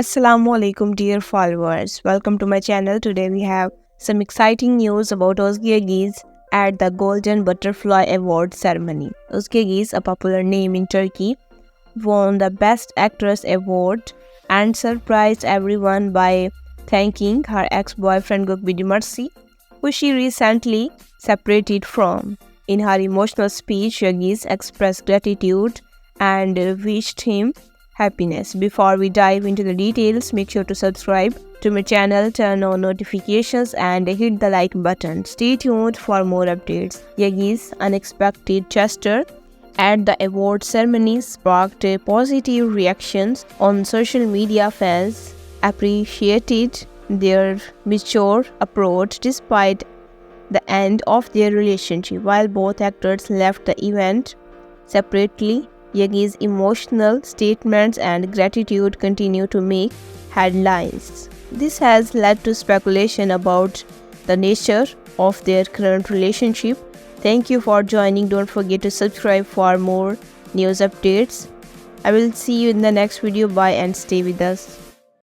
Assalamu alaikum dear followers. Welcome to my channel. Today we have some exciting news about Özge Yildiz at the Golden Butterfly Award ceremony. Özge Yildiz, a popular name in Turkey, won the Best Actress award and surprised everyone by thanking her ex-boyfriend Gökberk Demirci, who she recently separated from. In her emotional speech, Yildiz expressed gratitude and wished him happiness. Before we dive into the details, make sure to subscribe to my channel, turn on notifications and hit the like button. Stay tuned for more updates. Yildiz unexpected gesture at the award ceremony sparked positive reactions on social media. Fans appreciated their mature approach despite the end of their relationship. While both actors left the event separately, Yildiz emotional statements and gratitude continue to make headlines. This has led to speculation about the nature of their current relationship. Thank you for joining. Don't forget to subscribe for more news updates. I will see you in the next video. Bye and stay with us.